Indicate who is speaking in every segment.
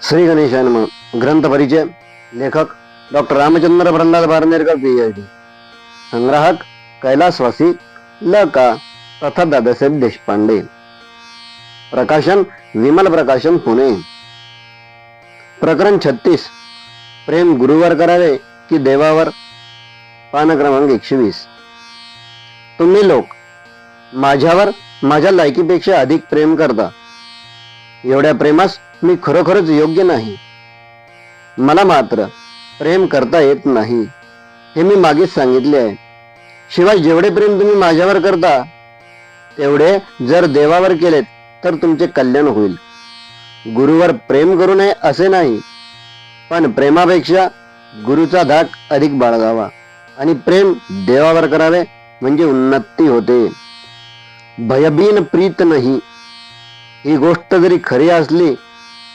Speaker 1: श्री गणेशाय ग्रंथ परिचय लेखक doctor Ramchandra Pralhad Barnerkar P H D संग्राहक कैलासवासी ल का तथा दादासाहेब देशपांडे प्रकाशन विमल प्रकाशन पुणे प्रकरण छत्तीस प्रेम गुरुवर करावे की देवावर पान क्रमांक एकशे वीस तुम्ही लोक माझ्यावर माझ्या लायकीपेक्षा अधिक प्रेम करता एवढ्या प्रेमास मी खरोखरच योग्य नाही. मला मात्र प्रेम करता येत नाही. हे मी मागेच सांगितले आहे. शिवाय जेवढे प्रेम तुम्ही माझ्यावर करता तेवढे जर देवावर केलेत तर तुमचे कल्याण होईल. गुरुवर प्रेम करू नये असे नाही पण प्रेमापेक्षा गुरुचा धाक अधिक बाळगावा आणि प्रेम देवावर करावे म्हणजे उन्नती होते. भयबीन प्रीत नाही. ही गोष्ट जरी खरी असली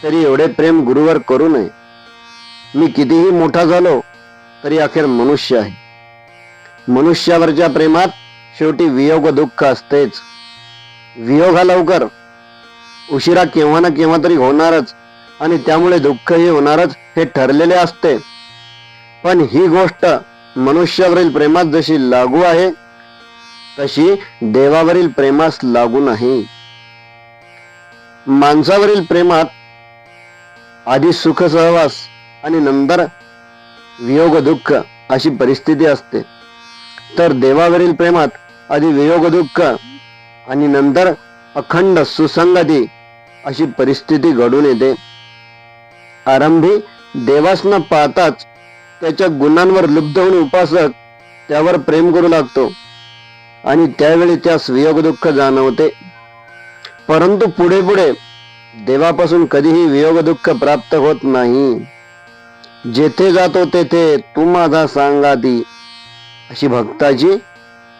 Speaker 1: तरी एवढे प्रेम गुरुवर करू नये. मी कितीही मोठा झालो तरी अखेर मनुष्य आहे. मनुष्यावरच्या प्रेमात शेवटी वियोग दुःख असतेच. वियोग हा लवकर उशिरा केव्हा ना केव्हा तरी होणारच आणि त्यामुळे दुःखही होणारच हे ठरलेले असते. पण ही गोष्ट मनुष्यावरील प्रेमात जशी लागू आहे तशी देवावरील प्रेमास लागू नाही. माणसावरील प्रेमात आधी सुख सहवास आणि नंतर वियोग दुःख अशी परिस्थिती असते. तर देवावरील प्रेमात आधी वियोग दुःख आणि नंतर अखंड सुसंगती अशी परिस्थिती घडून येते. आरंभी देवासना पाहताच त्याच्या गुणांवर लुब्ध होऊन उपासक त्यावर प्रेम करू लागतो आणि त्यावेळी त्यास वियोग दुःख जाणवते. परंतु पुढे पुढे देवापासून कधीही वियोग दुःख प्राप्त होत नाही. जेथे जातो तेथे तू माझा सांगाती अशी भक्ताची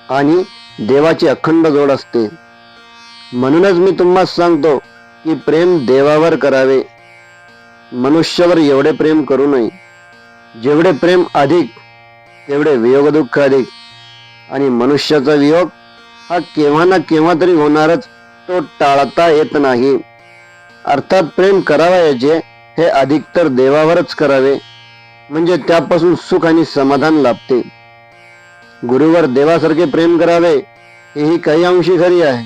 Speaker 1: आणि देवाची अखंड जोड असते. म्हणूनच मी तुम्हाला सांगतो की प्रेम देवावर करावे. मनुष्यावर एवढे प्रेम करू नये. जेवढे प्रेम अधिक तेवढे वियोग दुःख अधिक. आणि मनुष्याचा वियोग हा केव्हा ना केव्हा तरी होणारच तो टाळता येत नाही. अर्थात प्रेम करावयाचे हे अधिक तर देवावरच करावे म्हणजे त्यापासून सुख आणि समाधान लाभते. गुरुवर देवासारखे प्रेम करावे हेही काही अंशी खरी आहे.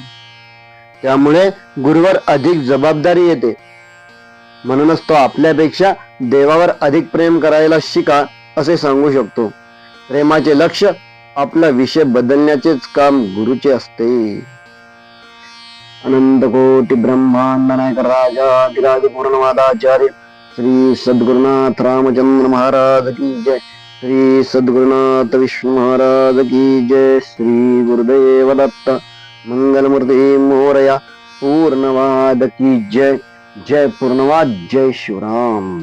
Speaker 1: त्यामुळे गुरुवर अधिक जबाबदारी येते. म्हणूनच तो आपल्यापेक्षा देवावर अधिक प्रेम करायला शिका असे सांगू शकतो. प्रेमाचे लक्ष आपला विषय बदलण्याचेच काम गुरुचे असते. अनंत कोटी ब्रह्मांड नायक राजा पूर्णवादाचार्य श्री सद्गुरुनाथ रामचंद्र महाराज की जय। श्री सद्गुरुनाथ विष्णू महाराज की जय। श्री गुरुदेव दत्त मंगलमूर्ती मोरया पूर्णवाद की जय। जय पूर्णवाद जय शिवराम।